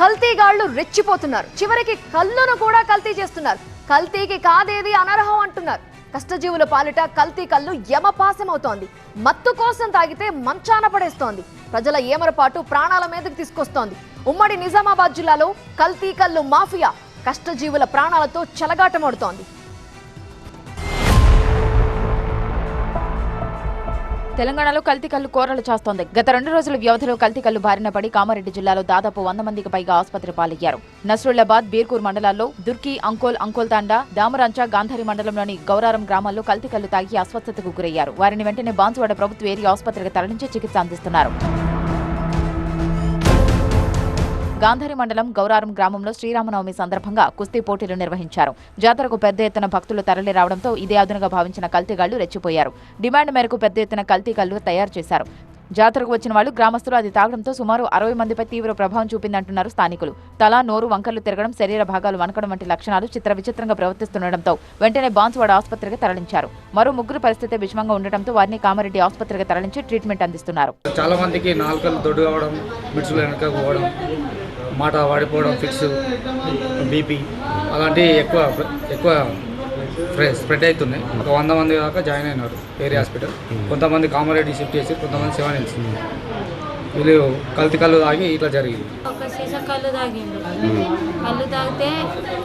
కల్తీగాళ్ళు రెచ్చిపోతున్నారు. చివరికి కళ్ళును కూడా కల్తీ చేస్తున్నారు. కల్తీకి కాదేది అనర్హం అంటున్నారు. కష్టజీవుల పాలిట కల్తీ కళ్ళు యమపాసమవుతోంది. మత్తు కోసం తాగితే మంచాన పడేస్తోంది. ప్రజల ఏమరపాటు ప్రాణాల మీదకు తీసుకొస్తోంది. ఉమ్మడి నిజామాబాద్ జిల్లాలో కల్తీ కల్లు మాఫియా కష్టజీవుల ప్రాణాలతో చెలగాటమడుతోంది. తెలంగాణలో కల్తీ కల్లు కోరలు చేస్తోంది. గత రెండు రోజుల వ్యవధిలో కల్తీ కల్లు బారిన పడి కామారెడ్డి జిల్లాలో దాదాపు వంద మందికి పైగా ఆసుపత్రి పాలయ్యారు. నస్రుల్లాబాద్ బీర్కూర్ మండలాల్లో దుర్కి అంకోల్ అంకోల్ తాండా దామరాంచ గాంధారి మండలంలోని గౌరారం గ్రామాల్లో కల్తీ కల్లు తాగి అస్వస్థతకు గురయ్యారు. వారిని వెంటనే బాన్సువాడ ప్రభుత్వ ఏరియా ఆసుపత్రికి తరలించి చికిత్స అందిస్తున్నారు. గాంధారి మండలం గౌరారం గ్రామంలో శ్రీరామనవమి సందర్భంగా కుస్తీ పోటీలు నిర్వహించారు. జాతరకు పెద్ద ఎత్తున భక్తులు తరలి రావడంతో ఇదే అదునుగా భావించిన కల్తీగాళ్ళు రెచ్చిపోయారు. డిమాండ్ మేరకు పెద్ద ఎత్తున కల్తీగాళ్ళు తయారు చేశారు. జాతరకు వచ్చిన వాళ్ళు గ్రామస్తులు అది తాగడంతో సుమారు అరవై మందిపై తీవ్ర ప్రభావం చూపిందంటున్నారు స్థానికులు. తల నోరు వంకర్లు తిరగడం శరీర భాగాలు వనకడం వంటి లక్షణాలు చిత్ర విచిత్రంగా ప్రవర్తిస్తుండటంతో వెంటనే బాన్సువాడ ఆసుపత్రికి తరలించారు. మరో ముగ్గురు పరిస్థితి విషమంగా ఉండటంతో వారిని కామారెడ్డి ఆసుపత్రికి తరలించి ట్రీట్మెంట్ అందిస్తున్నారు. చాలా మందికి నాలుకలు దొడ్డు కావడం మిడ్స్లు వెనక పోవడం మాట వాడిపోవడం ఫిక్స్ బీపీ. అలాంటివి ఎక్కువ ఎక్కువ స్ప్రె- స్ప్రెడ్ అవుతున్నాయి ఒక వంద మంది దాకా జాయిన్ అయినారు ఏరియా హాస్పిటల్. కొంతమంది కామారెడ్డి షిఫ్ట్ చేసి కొంతమంది సెవెన్ హిల్స్. వీళ్ళు కల్తీ కళ్ళు తాగి ఇట్లా జరిగింది. ఒక సీసా కళ్ళు తాగిండు. కళ్ళు తాగితే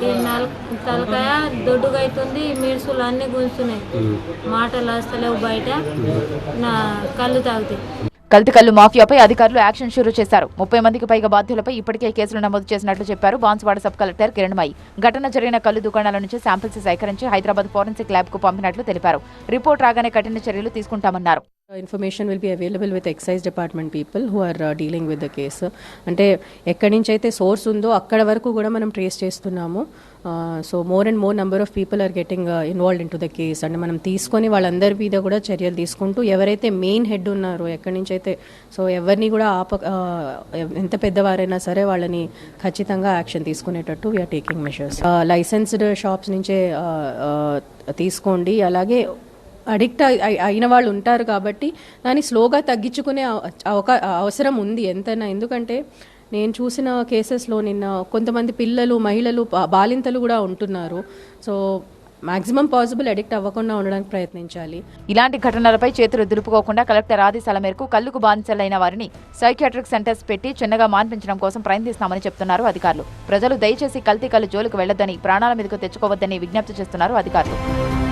ఈ నల్ తలకాయ దొడ్డుగా అవుతుంది మిడుసులు అన్నీ గుంజుతున్నాయి. మాటలు వస్తలేవు బయట. నా కళ్ళు తాగితే కల్తికల్లు మాఫియాపై అధికారులు యాక్షన్ షురూ చేశారు. ముప్పై మందికి పైగా బాధ్యులపై ఇప్పటికే కేసులు నమోదు చేసినట్లు చెప్పారు బాన్సువాడ సబ్ కలెక్టర్ కిరణ్మయి. ఘటన జరిగిన కల్లు దుకాణాల నుంచి శాంపిల్స్ సేకరించి హైదరాబాద్ ఫోరెన్సిక్ ల్యాబ్కు పంపినట్లు తెలిపారు. రిపోర్ట్ రాగానే కఠిన చర్యలు తీసుకుంటామన్నారు. Information will be available with excise department people who are dealing with the case అంటే ఎక్కడి నుంచి అయితే సోర్స్ ఉందో అక్కడ వరకు కూడా మనం ట్రేస్ చేస్తున్నాము. So more and more number of people are getting involved in to the case అంటే మనం తీసుకొని వాళ్ళందరి మీద కూడా చర్యలు తీసుకుంటూ ఎవరైతే మెయిన్ హెడ్ ఉన్నారో ఎక్కడి నుంచి అయితే సో ఎవరిని కూడా ఆప uh, ఎంత పెద్దవారైనా సరే వాళ్ళని ఖచ్చితంగా action తీసుకునేటట్టు we are taking measures licensed shops నుంచే uh, uh, తీసుకోండి. అలాగే అడిక్ట్ అయి- అయిన వాళ్ళు ఉంటారు కాబట్టి దాన్ని స్లోగా తగ్గించుకునే అవకా అవసరం ఉంది ఎంతైనా. ఎందుకంటే నేను చూసిన కేసెస్లో నిన్న కొంతమంది పిల్లలు మహిళలు బాలింతలు కూడా ఉంటున్నారు. సో మాక్సిమం పాసిబుల్ అడిక్ట్ అవ్వకుండా ఉండడానికి ప్రయత్నించాలి. ఇలాంటి ఘటనలపై చేతులు దులుపుకోకుండా కలెక్టర్ ఆదేశాల మేరకు కళ్ళుకు బానిసలైన వారిని సైకియాట్రిక్ సెంటర్స్ పెట్టి చిన్నగా మాన్పించడం కోసం ప్రయత్నిస్తామని చెప్తున్నారు అధికారులు. ప్రజలు దయచేసి కల్తీ కళ్ళు జోలికి వెళ్ళొద్దని ప్రాణాల మీదకు తెచ్చుకోవద్దని విజ్ఞప్తి చేస్తున్నారు అధికారులు.